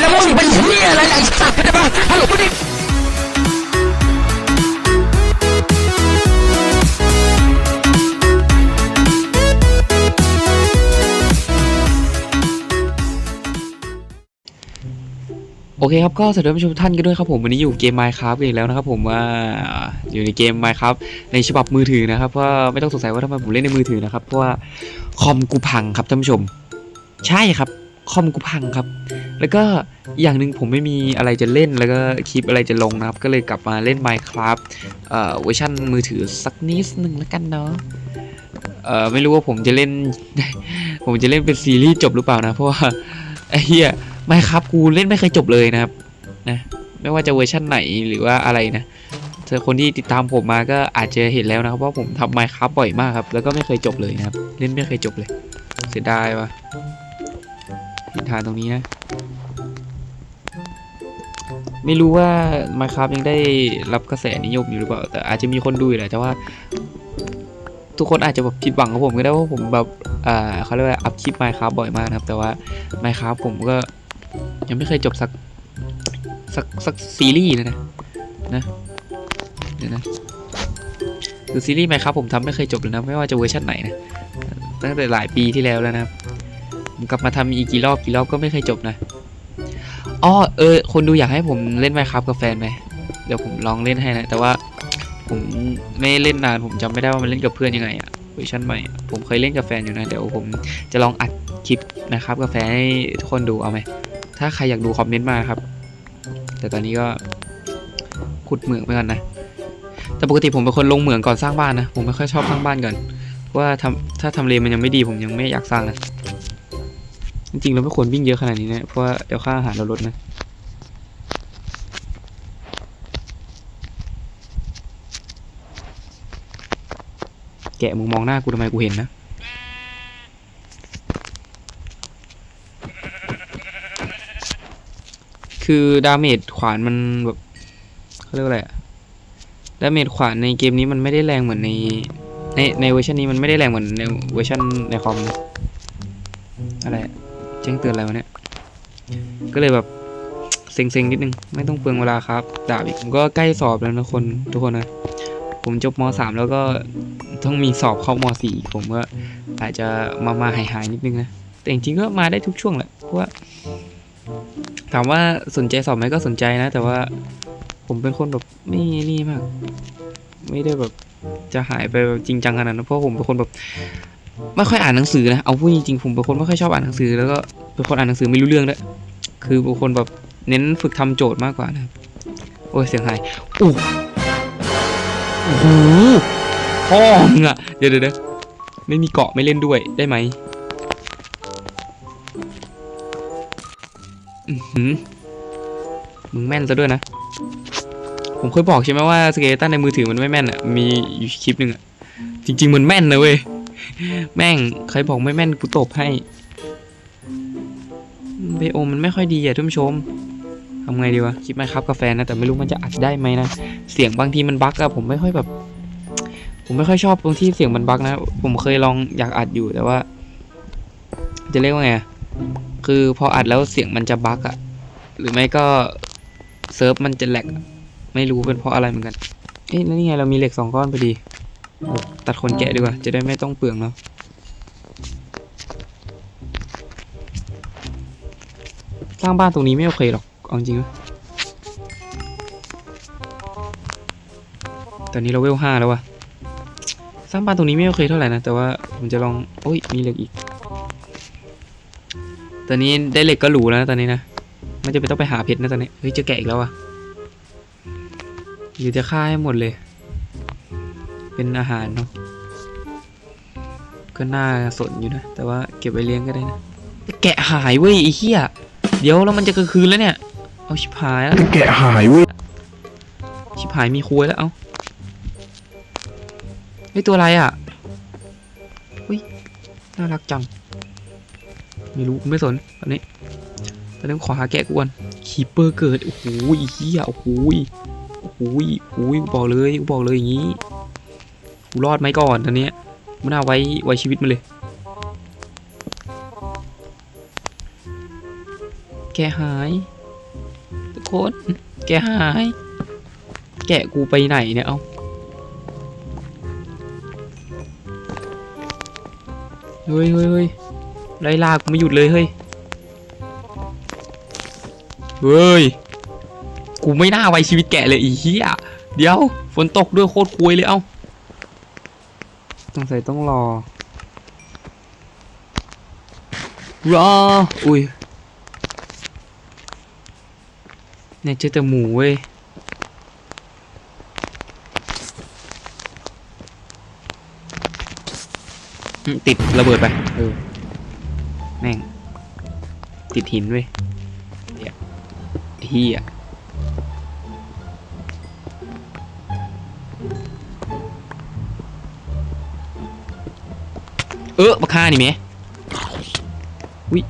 แล้วมึงเป็นเหี้ยอะไรไอ้สัตว์เข้าใจปะฮัลโหลดิโอเคครับก็สวัสดีผู้ชมท่านกันด้วยครับผมวันนี้อยู่เกม Minecraft อีกแล้วนะครับผมว่าอยู่ในเกม Minecraft ในฉบับมือถือนะครับว่าไม่ต้องสงสัยว่าทำไมผมเล่นในมือถือนะครับเพราะว่าคอมกูพังครับท่านผู้ชม ใช่ครับ คอมกูพังครับ แล้วก็อย่างหนึ่งผมไม่มีอะไรจะเล่นแล้วก็คลิปอะไรจะลงนะครับ ก็เลยกลับมาเล่น Minecraft เอ่อเวอร์ชันมือถือสักนิดหนึ่งแล้วกันเนาะเอ่อไม่รู้ว่าผมจะเล่น ผมจะเล่นเป็นซีรีส์จบหรือเปล่านะ เพราะว่าไอ้เหี้ยไม่ครับกูเล่นไม่เคยจบเลยนะครับนะไม่ว่าจะเวอร์ชันไหนหรือว่าอะไรนะเจอคนที่ติดตามผมมาก็อาจจะเห็นแล้วนะครับว่าผมทำไมครับบ่อยมากครับ แล้วก็ไม่เคยจบเลยนะครับ เล่นไม่เคยจบเลย เสียดายว่ะ ทินทานตรงนี้นะ ไม่รู้ว่า Minecraft ยังได้รับกระแสนิยมอยู่หรือเปล่า แต่อาจจะมีคนดูอยู่แหละแต่ว่า ทุกคนอาจจะแบบผิดหวังกับผมก็ได้ว่าผมแบบอ่าเขาเรียกว่าอัพคลิป Minecraft บ่อยมากนะครับ แต่ว่า Minecraft ผมก็ยังไม่เคยจบสักสักสักซีรีส์เลยนะนะเดี๋ยวนะคือซีรีส์ไหมครับผมทำไม่เคยจบเลยนะ ไม่ว่าจะเวอร์ชันไหนนะ ตั้งแต่หลายปีที่แล้วแล้วนะครับ ผมกลับมาทำอีกกี่รอบกี่รอบก็ไม่เคยจบนะอ้อเออ คนดูอยากให้ผมเล่นไมครับกับแฟนไหมเดี๋ยวผมลองเล่นให้นะ แต่ว่าผมไม่เล่นนานผมจำไม่ได้ว่ามันเล่นกับเพื่อนยังไงอะเวอร์ชันใหม่ผมเคยเล่นกับแฟนอยู่นะเดี๋ยวผมจะลองอัดคลิปนะครับกับแฟนให้ทุกคนดูเอาไหมถ้าใครอยากดูคอมเมนต์มาครับ แต่ตอนนี้ก็ขุดเหมืองไปก่อนนะแต่ปกติผมเป็นคนลงเหมืองก่อนสร้างบ้านนะผมไม่ค่อยชอบสร้างบ้านก่อนเพราะว่าทำถ้าทำเลมันยังไม่ดีผมยังไม่อยากสร้างนะ จริงๆเราไม่ควรวิ่งเยอะขนาดนี้นะเพราะว่าเดี๋ยวค่าอาหารเราลดนะแกะมึงมองหน้ากูทำไมกูเห็นนะคือดาเมจขวานมันแบบเขาเรียกว่าอะไรอะดาเมจขวานในเกมนี้มันไม่ได้แรงเหมือนในในในเวอร์ชันนี้มันไม่ได้แรงเหมือนในเวอร์ชันในคอมนะอะไรอะ จ้งเตือนอะไรวะเนี่ย ก็เลยแบบเซ็งๆนิดนึง ไม่ต้องเปลืองเวลาครับ ดาบอีกผมก็ใกล้สอบแล้วนะคนทุกคนนะ ผมจบมสามแล้วก็ต้องมีสอบเข้ามสี่อีกผมก็อาจจะมามาหายหายๆนิดนึงนะ แต่จริงๆก็มาได้ทุกช่วงแหละ เพราะว่า ถามว่าสนใจสอบไหมก็สนใจนะ แต่ว่าผมเป็นคนแบบไม่นี่มาก ไม่ได้แบบจะหายไปแบบจริงจังขนาดนั้นเพราะผมเป็นคนแบบ ไม่ค่อยอ่านหนังสือนะเอาพูดจริงๆผมเป็นคนไม่ค่อยชอบอ่านหนังสือแล้วก็เป็นคนอ่านหนังสือไม่รู้เรื่องด้วยคือเป็นคนแบบเน้นฝึกทำโจทย์มากกว่านะโอ้ยเสียงหายโอ้โหพ่อมึงอะเดี๋ยวเดี๋ยวเดี๋ยวไม่มีเกาะไม่เล่นด้วยได้ไหมอื้อหือมึงแม่นซะด้วยนะ ผมเคยบอกใช่ไหมว่าสเกเลตันในมือถือมันไม่แม่นอะมีอยู่คลิปหนึ่งอะจริง ๆ มันแม่นนะเว้ย แม่งใครบอกไม่แม่นกูตบให้เบโอมันไม่ค่อยดีอะท่านผู้ชมทำไงดีวะคลิปไหมครับกาแฟนะแต่ไม่รู้มันจะอัดได้ไหมนะเสียงบางทีมันบั๊กอะผมไม่ค่อยแบบ ผมไม่ค่อยชอบตรงที่เสียงมันบั๊กนะผมเคยลองอยากอัดอยู่แต่ว่า จะเรียกว่าไงคือพออัดแล้วเสียงมันจะบั๊กอะหรือไม่ก็เซิร์ฟมันจะแหลกไม่รู้เป็นเพราะอะไรเหมือนกันเอ๊ะแล้วนี่ไงเรามีเหล็กสองก้อนพอดี ตัดขนแกะดีกว่า จะได้ไม่ต้องเปลืองเนาะสร้างบ้านตรงนี้ไม่โอเคหรอก เอาจริงๆนะตอนนี้เราเวลห้าแล้ววะสร้างบ้านตรงนี้ไม่โอเคเท่าไหร่นะ แต่ว่าผมจะลอง โอ้ย มีเหล็กอีก ตอนนี้ได้เหล็กก็หรูแล้วตอนนี้นะ ไม่จะเป็นต้องไปหาเพชรนะตอนนี้ เฮ้ย จะแกะอีกแล้วอะอยู่จะฆ่าให้หมดเลย เป็นอาหารเนาะก็น่าสนอยู่นะ แต่ว่าเก็บไว้เลี้ยงก็ได้นะ แกะหายเว้ยไอ้เหี้ยเดี๋ยวแล้วมันจะกลางคืนแล้วเนี่ย เอาชิบหายแล้วแกะหายเว้ยชิบหายมีคุยแล้ว เอาเฮ้ยตัวอะไรอะอุ้ยน่ารักจัง ไม่รู้กูไม่สนตอนนี้ตอนนี้ขอหาแกะกูก่อนคีเปอร์เกิด โอ้โหอีเหี้ยโอ้โหยโอ้โหยโอ้โหยกูบอกเลยกูบอกเลยอย่างนี้ กูรอดไหมก่อนตอนนี้ไม่น่าไว้ไว้ชีวิตมันเลย แกหาย ทุกคน แกหาย แกะกูไปไหนเนี่ยเอาเฮ้ยเฮ้ยเฮ้ยไล่ลากไม่หยุดเลยเฮ้ย เฮ้ย กูไม่น่าไว้ชีวิตแกะเลยอีเหี้ย เดี๋ยว ฝนตกด้วยโคตรคุยเลยเอ้าต้อ งใส่ต้องรอ รอ อุ้ย เนี่ยเจอแต่หมูเว้ย ติดระเบิดไป เออ แม่ง ติดหินเว้ยเหี้ยเฮีย เออมาฆ่านี่แหมวิ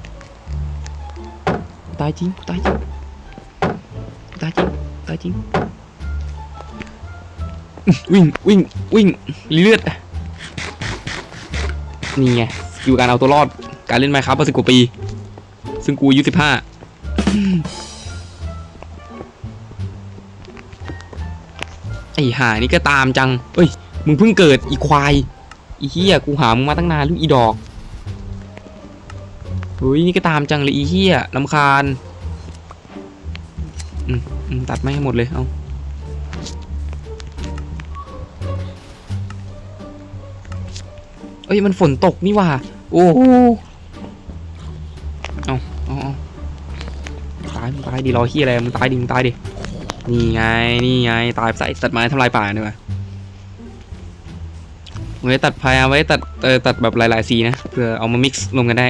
ตายจริงตายจริงตายจริงตายจริงวิ่งวิ่งวิ่งเลือดนี่ไงอยู่การเอาตัวรอดการเล่นไมค์ครับมาสิบกว่าปี ซึ่งกูอายุสิบห้าไอ้ห่านี่ก็ตามจัง เอ้ย มึงเพิ่งเกิดอีควาย อีเหี้ยกูหามึงมาตั้งนานลูกอีดอกเฮ้ยนี่ก็ตามจังเลยอีเหี้ยลำคาญอืมอืมตัดไม่ให้หมดเลยเอาเอ้ยมันฝนตกนี่ว่าโอ้เอาเอาเอาตายมึงตายดิรอเฮียอะไรมึงตายดิมึงตายดินี่ไงนี่ไงตายใส่ตัดไม้ทำลายป่าดีก ว่าไว้ตัดพายเอาไว้ตัดเออตัดแบบหลายๆสีนะเพื่อเอามา mix รวมกันได้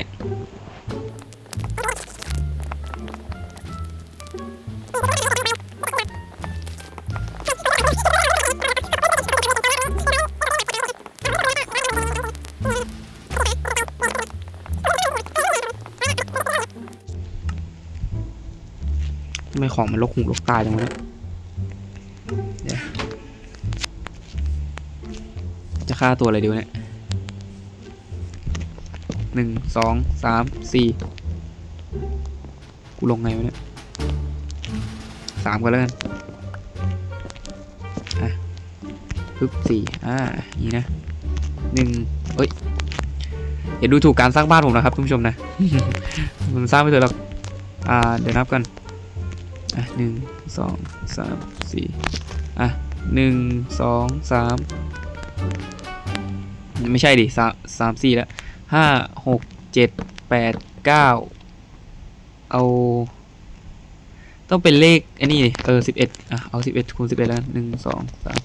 ทำไมของมันลกหูลกตาจังเนี่ย ฆ่าตัวอะไรดีวะเนี่ยหนึ่งสองสามสี่กูลงไงวะเนี่ยสามก็แล้วกันอะปึ๊บสี่อ่านี่นะหนึ่งเอ้ยอย่าดูถูกการสร้างบ้านผมนะครับทุกผู้ชมนะผมสร้างไม่เสร็จหรอกอ่าเดี๋ยวนับกันอะหนึ่งสองสามสี่อะหนึ่งสองสาม ไม่ใช่ดิสามสามสี่แล้วห้าหกเจ็ดแปดเก้าเอา ต้องเป็นเลขอันนี้ดิเออสิบเอ็ดอะเอาสิบเอ็ดคูณสิบเอ็ดแล้วหนึ่งสองสาม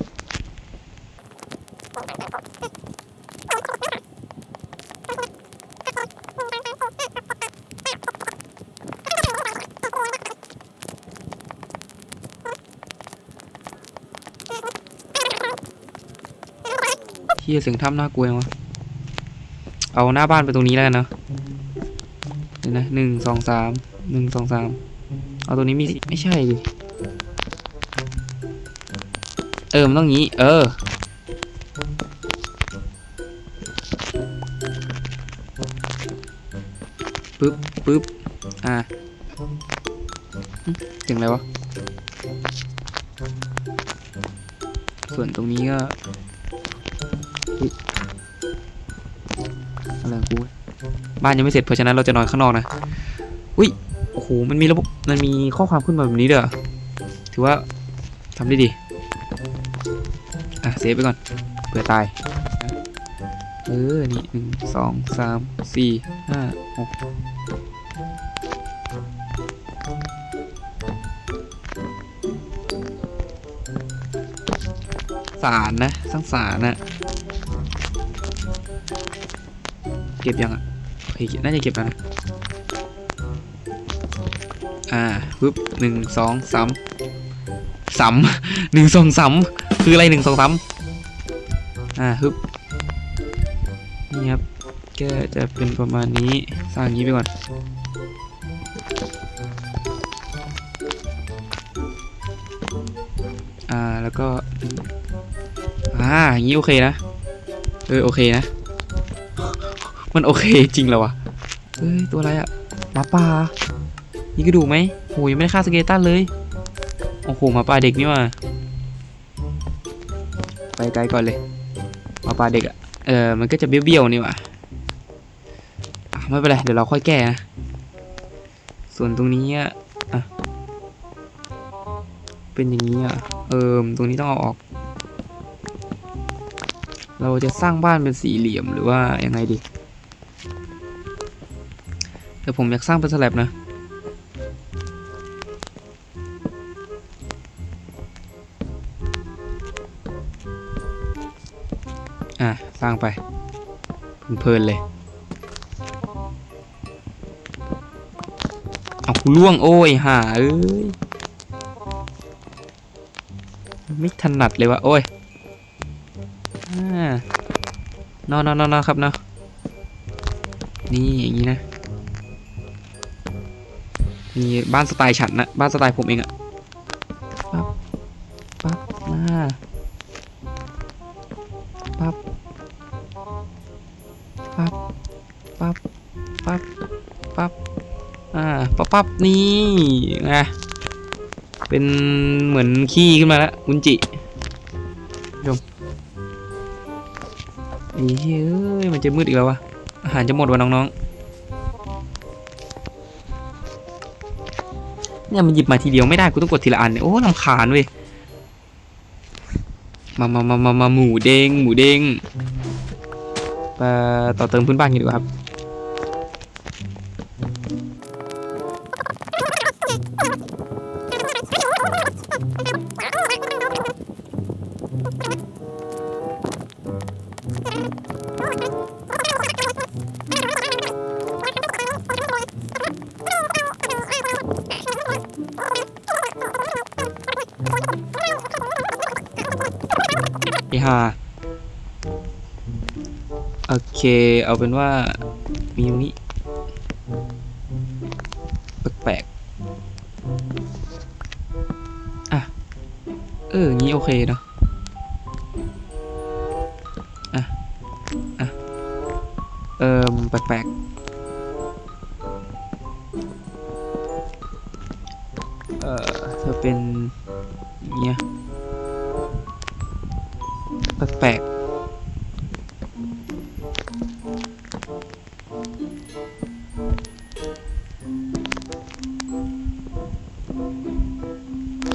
เฮียเสียงถ้ำน่ากลัวจังวะเอาหน้าบ้านไปตรงนี้แล้วกันเนาะเดี๋ยวนะหนึ่งสองสามหนึ่งสองสามเอาตรงนี้มีไม่ใช่ดิเออมันต้องงี้ เออ ปึ๊บปึ๊บอะหึงอะไรวะ ส่วนตรงนี้ก็ บ้านยังไม่เสร็จเพราะฉะนั้นเราจะนอนข้างนอกนะอุ้ยโอ้โหมันมีระบบมันมีข้อความขึ้นมาแบบนี้เด้อถือว่าทำได้ดีอะเซฟไปก่อนเผื่อตายเออนี่หนึ่งสองสามสี่ห้าหกสารนะสร้างสารนะเก็บยังอะ น่าจะเก็บแล้วนะอ่าปึ๊บหนึ่งสองสามสามหนึ่งสองสามคืออะไรหนึ่งสองสามอ่าฮึบนี่ครับก็จะเป็นประมาณนี้สร้างอย่างนี้ไปก่อนอ่าแล้วก็อ่าอย่างนี้โอเคนะเออโอเคนะ มันโอเคจริงแล้ววะเฮ้ย ตัวอะไรอะหมาป่านี่ก็ดูกไหมโหยังไม่ได้ฆ่าสเกตันเลย โอ้โหหมาป่าเด็กนี่ว่ะไปไกลก่อนเลยหมาป่าเด็กอะเออมันก็จะเบี้ยวๆนี่ว่ะไม่เป็นไร เดี๋ยวเราค่อยแก้นะ ส่วนตรงนี้อะอะเป็นอย่างนี้อะ เออตรงนี้ต้องเอาออก เราจะสร้างบ้านเป็นสี่เหลี่ยมหรือว่ายังไงดี แต่ผมอยากสร้างเป็นสแลบนะ อะ สร้างไป เพลินเลย เอากูล่วงโอ้ยห่าเอ้ย ไม่ถนัดเลยวะโอ้ยอ่านอนนอนนอนนอนครับเนาะนี่ บ้านสไตล์ฉันนะบ้านสไตล์ผมเองอะปั๊บปั๊บมาปั๊บปั๊บปั๊บปั๊บปั๊บอ่าปั๊บปั๊บนี่ไงเป็นเหมือนขี้ขึ้นมาแล้วอุนจิชมอ้เฮ้ยมันจะมืดอีกแล้ววะอาหารจะหมดวะน้องๆ เนี่ยมันหยิบมาทีเดียวไม่ได้กูต้องกดทีละอันเนี่ยโอ้ลำคาญเว้ยมามามามามาหมูเด้งหมูเด้งไปต่อเติมพื้นบ้านกันดีกว่าครับ เคเอาเป็นว่ามีตรงนี้ แปลกๆอะ เออ งี้โอเคเนาะอะ อะ เอิมแปลกๆ เออถ้าเป็นอย่างเงี้ยแปลกๆ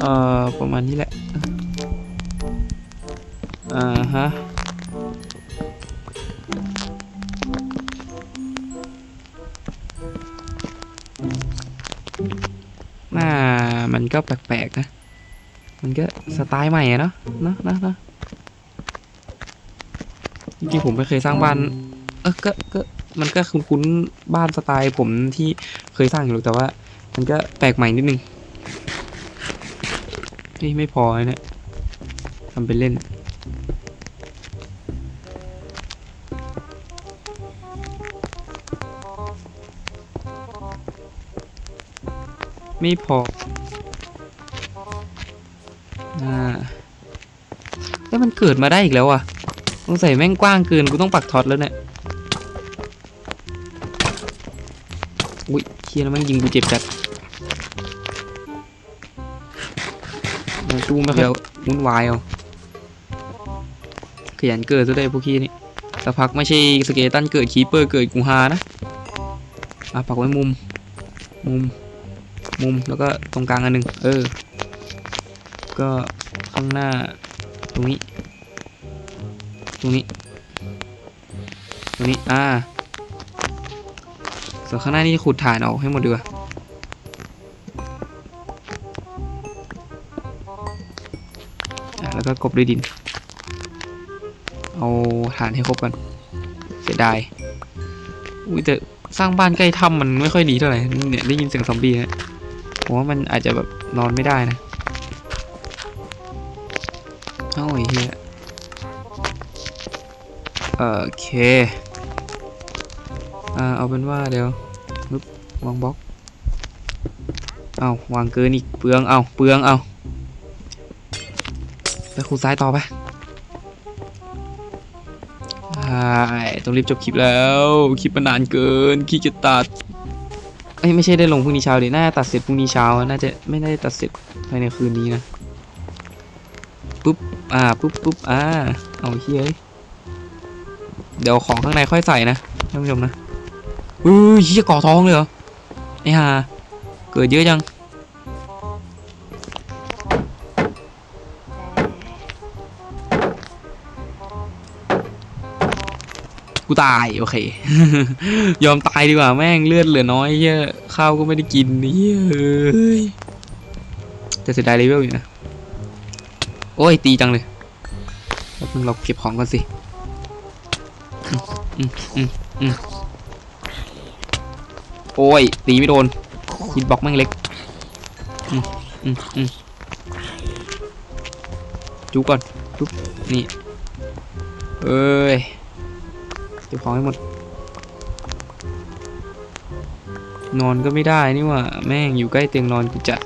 เอ่อ ประมาณนี้แหละ อ่าฮะ หน้ามันก็แปลกๆนะ มันก็สไตล์ใหม่อะเนาะเนาะเนาะเนาะจริงๆผมไม่เคยสร้างบ้าน เออก็ก็มันก็คุ้นๆบ้านสไตล์ผมที่เคยสร้างอยู่แต่ว่า มันก็แปลกใหม่นิดนึง นี่ไม่พอนะเนี่ยทำเป็นเล่น ไม่พออ่าแล้วมันเกิดมาได้อีกแล้วอะสงใสัยแม่งกว้างเกิน กูต้องปักท็อตแล้วเนี่ย อุ้ยเฮียแล้วม่งยิงกูเจ็บจัด ดูไม่ค่อยวุ่นวายเอาขยันเกิดซะได้พวกขี้นี่สักพักไม่ใช่สเกตันเกิดคีเปอร์เกิดกูฮานะอะปักไว้มุม มุม มุมแล้วก็ตรงกลางอันหนึ่งเออ ก็ข้างหน้าตรงนี้ ตรงนี้ ตรงนี้ อ่าส่วนข้างหน้านี่ขุดฐานออกให้หมดดีกว่า ก็กบด้วยดิน เอาฐานให้ครบกันเสียดายอุ้ยแต่สร้างบ้านใกล้ถ้ำมันไม่ค่อยดีเท่าไหร่เนี่ยได้ยินเสียงซอมบี้นะผมว่ามันอาจจะแบบนอนไม่ได้นะเอ้าไอ้เหี้ยโอเคอ่าเอาเป็นว่าเดี๋ยววางบล็อกเอาวางเกินอีกเปลืองเอาเปลืองเอา ไปคูซ้ายต่อไปใช่ต้องรีบจบคลิปแล้ว คลิปมันนานเกินขี้จะตัดไอ้ยไม่ใช่ได้ลงพรุ่งนี้เช้าดิน่าจะตัดเสร็จพรุ่งนี้เช้า น่าจะไม่ได้ตัดเสร็จภายในคืนนี้นะปุ๊บ อ่า ปุ๊บปุ๊บอ่า เอาเฮ้ยเดี๋ยวของข้างในค่อยใส่นะท่านผู้ชมนะอุ้ยเหี้ยก่อท้องเลยเหรอ ไอ้ห่า เกิดเยอะจัง กูตายโอเค ยอมตายดีกว่าแม่งเลือดเหลือน้อยเหี้ยข้าวก็ไม่ได้กินเหี้ยเอ้ยจะเสียดายเลเวลอยู่นะ โอ้ยตีจังเลยแป๊บนึงเราเก็บของก่อนสิโอ้ยตีไม่โดนฮิตบ็อกแม่งเล็กจุกก่อนจุกนี่เอ้ย เก็บของให้หมด นอนก็ไม่ได้นี่ว่าแม่งอยู่ใกล้เตียงนอนกูจะ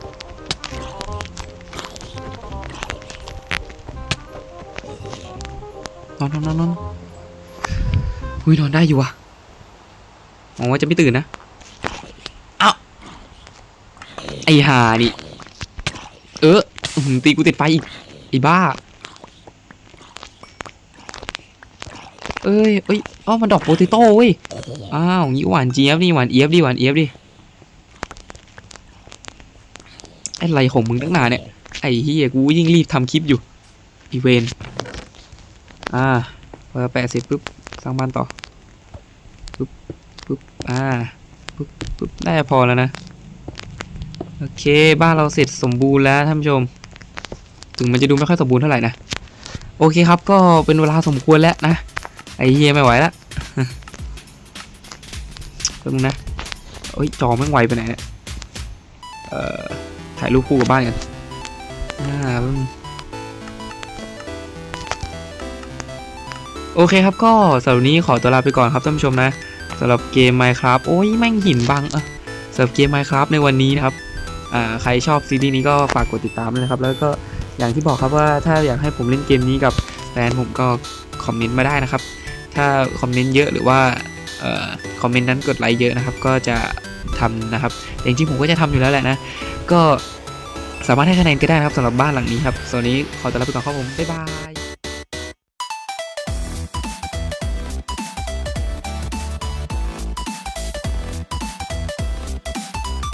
นอนนอนนอนนอนอุ้ยนอนได้อยู่ว่ะหวังว่าจะไม่ตื่นนะเอ้าไอห่านี่ เอออื้อหือตีกูติดไฟอีกไอ้บ้า เอ้ยเอ้ยอ้าวมันดอกโปเตโต้เว้ย อ้าวงี้หวานเจี๊ยบนี่หวานเอียบดิหวานเอียบดิไอ้ไรของมึงตั้งนานเนี่ย ไอ้เฮียกูยิ่งรีบทำคลิปอยู่ อีเวน อ่าพอแปะเสร็จปุ๊บสร้างบ้านต่อ ปุ๊บ ปุ๊บ อ่า ปุ๊บ ปุ๊บ ได้พอแล้วนะ โอเค บ้านเราเสร็จสมบูรณ์แล้วท่านผู้ชม ถึงมันจะดูไม่ค่อยสมบูรณ์เท่าไหร่นะ โอเคครับ ก็เป็นเวลาสมควรแล้วนะ ไอ้เฮียไม่ไหวละแป๊บนึงนะเอ้ยจอไม่งไวไปไหนเนี่ยเอ่อถ่ายรูปคู่กับบ้านกันอ่าแป๊บนึงโอเคครับก็สำหรับนี้ขอตัวลาไปก่อนครับท่านผู้ชมนะสำหรับเกม Minecraft โอ้ยแม่งหินบังอะสำหรับเกม Minecraft ในวันนี้นะครับอ่าใครชอบซีรีส์นี้ก็ฝากกดติดตามด้วยนะครับ แล้วก็อย่างที่บอกครับว่าถ้าอยากให้ผมเล่นเกมนี้กับแฟนผมก็คอมเมนต์มาได้นะครับ ถ้าคอมเมนต์เยอะหรือว่าออคอมเมนต์นั้นกดไลค์เยอะนะครับ ก็จะทำนะครับแต่จริงๆผมก็จะทำอยู่แล้วแหละนะ ก็สามารถให้คะแนนก็ได้นะครับสำหรับบ้านหลังนี้ครับส่วนนี้ขอตัวลาไปก่อนครับผมบ๊ายบาย